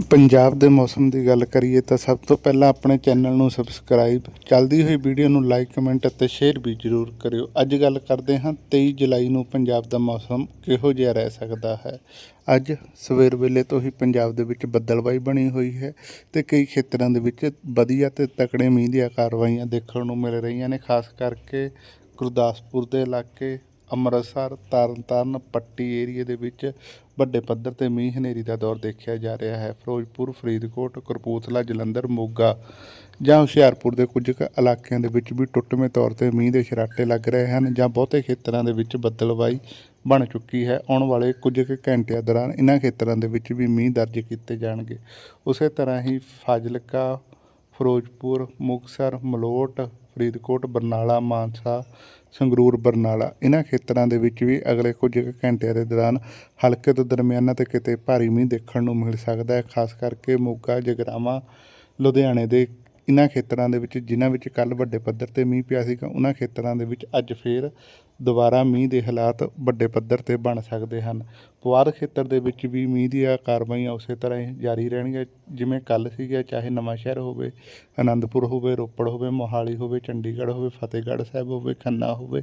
ਪੰਜਾਬ ਦੇ ਮੌਸਮ ਦੀ ਗੱਲ ਕਰੀਏ ਤਾਂ ਸਭ ਤੋਂ ਪਹਿਲਾਂ ਆਪਣੇ ਚੈਨਲ ਨੂੰ ਸਬਸਕ੍ਰਾਈਬ, ਚੱਲਦੀ ਹੋਈ ਵੀਡੀਓ ਨੂੰ ਲਾਈਕ, ਕਮੈਂਟ ਅਤੇ ਸ਼ੇਅਰ ਵੀ ਜ਼ਰੂਰ ਕਰਿਓ। ਅੱਜ ਗੱਲ ਕਰਦੇ ਹਾਂ 23 ਜੁਲਾਈ ਨੂੰ ਪੰਜਾਬ ਦਾ ਮੌਸਮ ਕਿਹੋ ਜਿਹਾ ਰਹਿ ਸਕਦਾ ਹੈ। ਅੱਜ ਸਵੇਰ ਵੇਲੇ ਤੋਂ ਹੀ ਪੰਜਾਬ ਦੇ ਵਿੱਚ ਬੱਦਲਬਾਈ ਬਣੀ ਹੋਈ ਹੈ ਤੇ ਕਈ ਖੇਤਰਾਂ ਦੇ ਵਿੱਚ ਵਧੀਆ ਤੇ ਤਕੜੇ ਮੀਂਹ ਦੀਆਂ ਕਾਰਵਾਈਆਂ ਦੇਖਣ ਨੂੰ ਮਿਲ ਰਹੀਆਂ ਨੇ, ਖਾਸ ਕਰਕੇ ਗੁਰਦਾਸਪੁਰ ਦੇ ਇਲਾਕੇ ਅੰਮ੍ਰਿਤਸਰ, ਤਰਨਤਾਰਨ, ਪੱਟੀ ਏਰੀਏ ਦੇ ਵਿੱਚ ਵੱਡੇ ਪੱਧਰ ਤੇ ਮੀਂਹ ਹਨੇਰੀ ਦਾ ਦੌਰ ਦੇਖਿਆ ਜਾ ਰਿਹਾ ਹੈ। ਫਿਰੋਜ਼ਪੁਰ, ਫਰੀਦਕੋਟ, ਕਪੂਰਥਲਾ, ਜਲੰਧਰ, ਮੋਗਾ ਜਾਂ ਹੁਸ਼ਿਆਰਪੁਰ ਦੇ ਕੁਝ ਕੁ ਇਲਾਕਿਆਂ ਦੇ ਵਿੱਚ ਵੀ ਟੁੱਟਵੇਂ ਤੌਰ ਤੇ ਮੀਂਹ ਦੇ ਛਰਾਟੇ ਲੱਗ ਰਹੇ ਹਨ ਜਾਂ ਬਹੁਤੇ ਖੇਤਰਾਂ ਦੇ ਵਿੱਚ ਬੱਦਲਬਾਈ ਬਣ ਚੁੱਕੀ ਹੈ। ਆਉਣ ਵਾਲੇ ਕੁਝ ਕੁ ਘੰਟਿਆਂ ਦੌਰਾਨ ਇਹਨਾਂ ਖੇਤਰਾਂ ਦੇ ਵਿੱਚ ਵੀ ਮੀਂਹ ਦਰਜ ਕੀਤੇ ਜਾਣਗੇ। ਉਸੇ ਤਰ੍ਹਾਂ ਹੀ ਫਾਜ਼ਿਲਕਾ ਫਿਰੋਜ਼ਪੁਰ, ਮੁਕਤਸਰ, ਮਲੋਟ, ਫਰੀਦਕੋਟ, ਬਰਨਾਲਾ, ਮਾਨਸਾ, ਸੰਗਰੂਰ, ਬਰਨਾਲਾ। ਇਹਨਾਂ ਖੇਤਰਾਂ ਦੇ ਵਿੱਚ ਵੀ ਅਗਲੇ ਕੁਝ ਕੁ ਘੰਟਿਆਂ ਦੇ ਦੌਰਾਨ ਹਲਕੇ ਤੋਂ ਦਰਮਿਆਨਾ ਤੇ ਕਿਤੇ ਭਾਰੀ ਮੀਂਹ ਦੇਖਣ ਨੂੰ ਮਿਲ ਸਕਦਾ ਹੈ, ਖਾਸ ਕਰਕੇ ਮੋਗਾ, ਜਗਰਾਵਾਂ, ਲੁਧਿਆਣੇ ਦੇ ਇਹਨਾਂ ਖੇਤਰਾਂ ਦੇ ਵਿੱਚ, ਜਿਨ੍ਹਾਂ ਵਿੱਚ ਕੱਲ ਵੱਡੇ ਪੱਧਰ ਤੇ ਮੀਂਹ ਪਿਆ ਸੀਗਾ, ਉਹਨਾਂ ਖੇਤਰਾਂ ਦੇ ਵਿੱਚ ਅੱਜ ਫੇਰ ਦੁਬਾਰਾ ਮੀਂਹ ਦੇ ਹਾਲਾਤ ਵੱਡੇ ਪੱਧਰ ਤੇ ਬਣ ਸਕਦੇ ਹਨ। ਪੁਆਧ ਖੇਤਰ ਦੇ ਵਿੱਚ ਵੀ ਮੀਂਹ ਦੀਆਂ ਕਾਰਵਾਈਆਂ ਉਸੇ ਤਰ੍ਹਾਂ ਹੀ ਜਾਰੀ ਰਹਿਣਗੀਆਂ, ਜਿਵੇਂ ਕੱਲ ਸੀਗਾ ਚਾਹੇ ਨਵਾਂ ਸ਼ਹਿਰ ਹੋਵੇ ਆਨੰਦਪੁਰ ਹੋਵੇ, ਰੋਪੜ ਹੋਵੇ, ਮੋਹਾਲੀ ਹੋਵੇ, ਚੰਡੀਗੜ੍ਹ ਹੋਵੇ, ਫਤਿਹਗੜ੍ਹ ਸਾਹਿਬ ਹੋਵੇ, ਖੰਨਾ ਹੋਵੇ,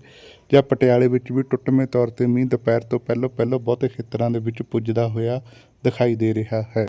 ਜਾਂ ਪਟਿਆਲੇ ਵਿੱਚ ਵੀ ਟੁੱਟਵੇਂ ਤੌਰ ਤੇ ਮੀਂਹ ਦੁਪਹਿਰ ਤੋਂ ਪਹਿਲਾਂ ਪਹਿਲਾਂ ਬਹੁਤੇ ਖੇਤਰਾਂ ਦੇ ਵਿੱਚ ਪੁੱਜਦਾ ਹੋਇਆ ਦਿਖਾਈ ਦੇ ਰਿਹਾ ਹੈ।